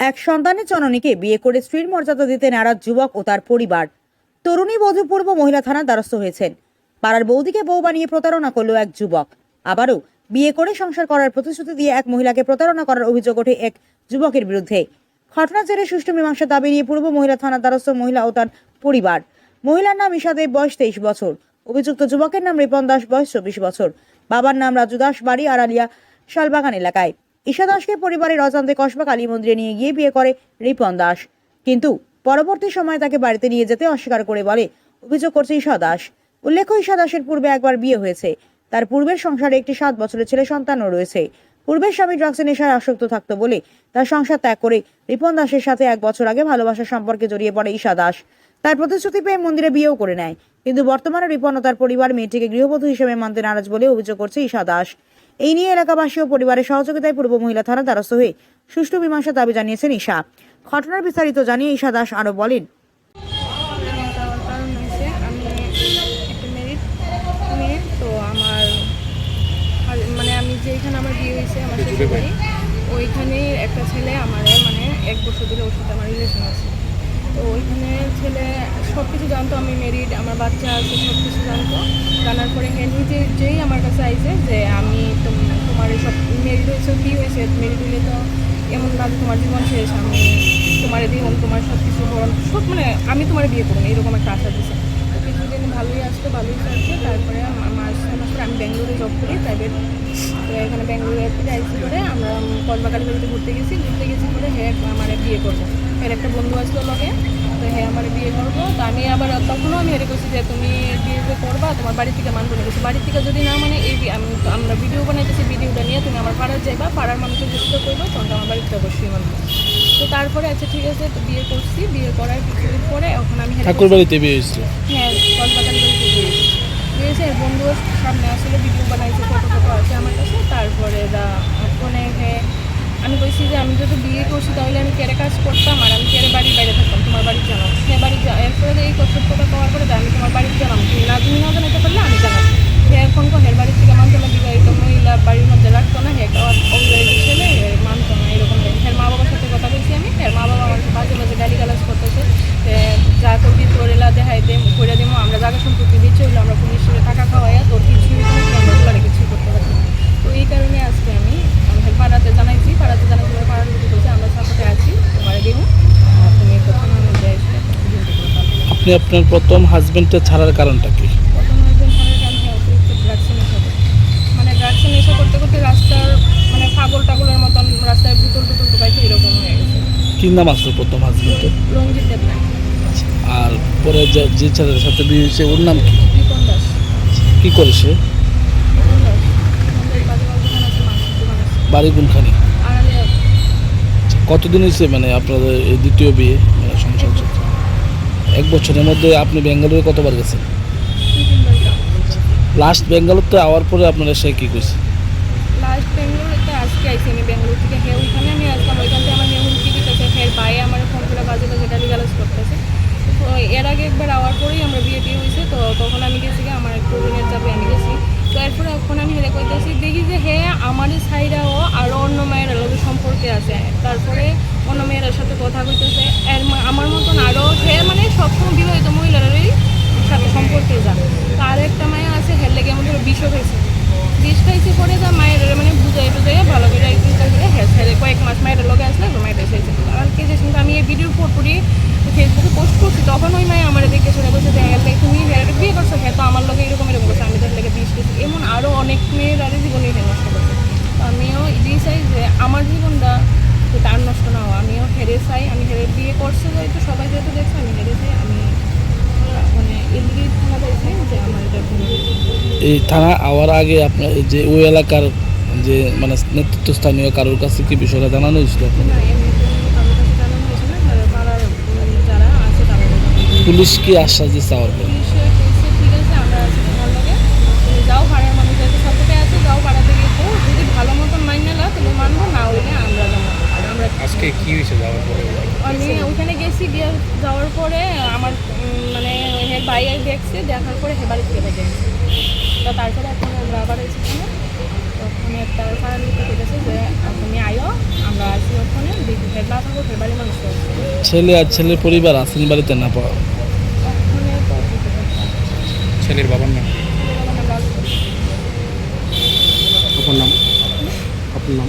এক সন্তানের জননীকে বিয়ে করে স্ত্রীর মর্যাদা দিতে নারাজ যুবক ও তার পরিবার। তরুণী বধূপূর্ব মহিলা থানার দ্বারস্থ হয়েছেন। পাড়ার বৌদিকে বউ বানিয়ে প্রতারণা করল এক যুবক। আবারও বিয়ে করে সংসার করার প্রতিশ্রুতি দিয়ে এক মহিলাকে প্রতারণা করার অভিযোগ ওঠে এক যুবকের বিরুদ্ধে। ঘটনার জেরে সুষ্ঠু মীমাংসা দাবি নিয়ে পূর্ব মহিলা থানার দ্বারস্থ মহিলা ও তার পরিবার। মহিলার নাম ঈশা দেব, বয়স তেইশ বছর। অভিযুক্ত যুবকের নাম রিপন দাস, বয়স চব্বিশ বছর। বাবার নাম রাজু দাস, বাড়ি আড়ালিয়া, শালবাগান এলাকায়। ঈশা দাসকে পরিবারের অজান্তে কসবা কালী মন্দিরে নিয়ে গিয়ে বিয়ে করে রিপন দাস। কিন্তু পরবর্তী সময়ে তাকে বাড়িতে নিয়ে যেতে অস্বীকার করে বলে, অভিযোগ করছে ঈশা দাস। উল্লেখ্য, ঈশা দাসের পূর্বে একবার বিয়ে হয়েছে। তার পূর্বের সংসারে একটি সাত বছরের ছেলে সন্তানও রয়েছে। পূর্বের স্বামী ড্রাগসের নেশায় আসক্ত থাকতো বলে তার সংসার ত্যাগ করে রিপন দাসের সাথে এক বছর আগে ভালোবাসার সম্পর্কে জড়িয়ে পড়ে ঈশা দাস। তার প্রতিশ্রুতি পেয়ে মন্দিরে বিয়েও করে নেয়। কিন্তু বর্তমানে রিপন ও তার পরিবার মেয়েটিকে গৃহবধূ হিসেবে মানতে নারাজ বলে অভিযোগ করছে ঈশা দাস। এই নিয়ে এলাকাবাসী ও পরিবারের সহযোগিতায় পূর্ব মহিলা থানা দ্বারস্থ হয়ে সুষ্ঠু মীমাংসা দাবি জানিয়েছেন ঈশা। ঘটনার বিস্তারিত জানিয়ে ঈশা দাস আরও বলেন। মানে আমি আমার হয়েছে, আমার ওইখানে একটা ছেলে আমার মানে এক বছর ধরে সাথে আমার রিলেশন আছে। তো ওইখানে ছেলে সব কিছু জানতো, আমি মেরিড আমার বাচ্চা আছে সব কিছু জানতো। জানার পরে হ্যাঁ নিজে যেই আমার কাছে আইছে যে আমি তোম- তোমার সব মেরিড হয়েছে, কী হয়েছে? মেরিড হলে তো এমন না তোমার জীবন শেষ, আমি তোমার দিন তোমার সব কিছু বরণ, সব মানে আমি তোমার বিয়ে করব না, এরকম একটা আশা দিছে। কিছুদিন ভালোই আসতো ভালোই চলছে, তারপরে পরে আমি ব্যাঙ্গালোরে জব করি প্রাইভেট তো এখানে ব্যাঙ্গালোরে থেকে আইসি করে আমরা কসবাকালী বাড়িতে ঘুরতে গেছি ঘুরতে গেছি করে হ্যাঁ আমার বিয়ে করব। এর একটা বন্ধু আসলো লগে তো হ্যাঁ আমার বিয়ে করব তো আমি আবার তখনও আমি হেরে করছি যে তুমি বিয়ে করবা তোমার বাড়ি থেকে মানবো না। গেছি বাড়ি থেকে যদি না মানে এই আমরা ভিডিও বানাইতেছি ভিডিওটা নিয়ে তুমি আমার পাড়ার যাইবা পাড়ার মানুষের যুক্ত করব তখন তো আমার বাড়িতে অবশ্যই মানবো। তো তারপরে আচ্ছা ঠিক আছে তো বিয়ে করছি বিয়ে করার কিছুদিন পরে এখন আমি ঠাকুর বাড়িতে বিয়ে হয়েছিল হ্যাঁ কলকাতার বাড়িতে গিয়েছি গিয়েছে বন্ধু সামনে আসলে ভিডিও বানাইছে ফটো ফটো আছে আমার কাছে। তারপরে দা ফোনে আমি বলছি যে আমি যদি বিয়ে করছি তাহলে আমি কেড়ে কাজ করতাম আর আমি কেড়ে বাড়ির বাইরে থাকতাম, তোমার বাড়ি জানাও হ্যাঁ বাড়ি এরপরে এই কথা কওয়ার পরে আমি তোমার বাড়িতে জানাম তুমি না তুমি না জানাতে পারলে আমি জানাব। হ্যাঁ এখন হের বাড়ির থেকে মানতো না বিবাহিত মহিলা বাড়ির মধ্যে রাখতো না হ্যাঁ অবিবাহিত ছেলে এ মানতো না এরকম হ্যাঁ মা বাবার সাথে কথা বলছি আমি হ্যাঁ মা বাবা আমার বাজে বাজে গালি গালাজ করতেছে যে যা করবি তোর এলা দেখাই দে করে দেবো আমরা জায়গা সম্পত্তি দিচ্ছি হইল আমরা পুলিশের টাকা খাওয়াইয়া তোর কিছুই হইতো না, আমরা ওগুলো কিছুই করতে পারছি না। তো এই কারণে আজকে আমি আমাদের পাড়াতে জানাইছি পাড়াতে জানাইছি পরে পাড়ার লোকে বলছে আমরা সাপোর্টে আছি তোমার দেবো আর তুমি প্রথমে অনুযায়ী এসে বিয়ে করতে পারবে আপনি আপনার প্রথম হাজবেন্ডটা ছাড়ার কারণটা কি? মানে ড্রাগসে নেশা করতে করতে রাস্তার মানে পাগল টাগলের মতন রাস্তায় বুতল টুতল ঢুকাইছে এরকম হয়ে গেছে। কি নাম আসলো প্রথম হাজবেন্ডের রঞ্জিত দেবনাথ। আর পরে যে ছেলের সাথে বিয়ে হয়েছে ওর নাম কি? রিপন দাস। কি করে সে? বাড়ি কোনখানে? কতদিন হয়েছে মানে আপনাদের দ্বিতীয় বিয়ে? এক বছরের মধ্যে আপনি বেঙ্গালুরু কতবার গেছেন? লাস্ট বেঙ্গালুরুতে আওয়ার পরে আপনারা সে কী করছে লাস্ট আজকে আমি হ্যাঁ ওইখানে আমি ওইখান থেকে আমার দিতেছে। হ্যাঁ আমার করতেছে। তো এর আগে একবার আওয়ার পরেই আমরা বিয়ে টিয়ে হয়েছে, তো তখন আমি গেছি আমার একটু ঋণের চাপে আমি গেছি। তো এখন আমি হেরে করতেছি। দেখি যে হ্যাঁ আমার সাইডাও আরও অন্য মায়ের লোকের সম্পর্কে আছে। তারপরে অন্য মেয়ের সাথে কথা কইতেছে। এর আমার মতন আরও হ্যাঁ মানে সবসময় বিবাহিত মহিলারারই সাথে সম্পর্কে যায় তো আর একটা মেয়ে আছে, হের লেগে আমাদের বিষ খাইছে। বিষ খাইছে পরে যা মায়ের মানে বুঝাই টুজাই ভালো করে একদিন করে হ্যাঁ ছেড়ে কয়েক মাস মায়ের লগে আসলে মায়ের এসেছে আর কে যে আমি এই ভিডিওর ফটোটি ফেসবুকে পোস্ট করছি, তখন ওই মায়ে আমার দেখে শুনে বলছে যে তুমি হ্যাঁ বিয়ে করছ হ্যাঁ তো আমার লগে এরকম এরকম করছে, আমি তার লেগে বিষ খেয়েছি আমার জীবনটা তো তার নষ্ট না হওয়া। আমিও হেরে চাই আমি হেরে বিয়ে করছে হয়তো সবাই যেহেতু দেখছে আমি হেরে চাই আমি মানে এদিকেই চাইছি যে আমার এটা এই থানা আওয়ার আগে আপনার যে ওই এলাকার যে মানে নেতৃত্বস্থানীয় কারোর কাছে কি বিষয়টা জানানো হয়েছিল আপনার? না এমনি কারোর কাছে জানানো হয়েছে না যারা পাড়ার উম, যারা আছে তারা পুলিশ কি আশ্বাস দিচ্ছে আওয়ার পরে পুলিশে কইছে ঠিক আছে আমরা আছি তোমার লগে তুমি যাও পাড়ার মানুষ যেহেতু সাপোর্টে আছে যাও পাড়াতে গিয়ে তো যদি ভালো মতন মাইন না তুমি মানবো না হইলে আমরা যাব আমরা আজকে যাওয়ার পরে আমি ওখানে গেছি গিয়ে যাওয়ার পরে আমার মানে হে ভাই দেখছে দেখার পরে হে বাড়ি থেকে দেখছে তো তারপরে এখন আমরা আবার এসেছি না তখন সারা লোকে কইতেছে যে তুমি আয়ো আমরা আছি ওখানে দেখি ফেরলা থাকব ফেরবারি মানুষ ছেলে আর ছেলের পরিবার আসেন বাড়িতে না পাওয়া তো ছেলের বাবার নাম আমরা লাল করি আপনার নাম আপনার নাম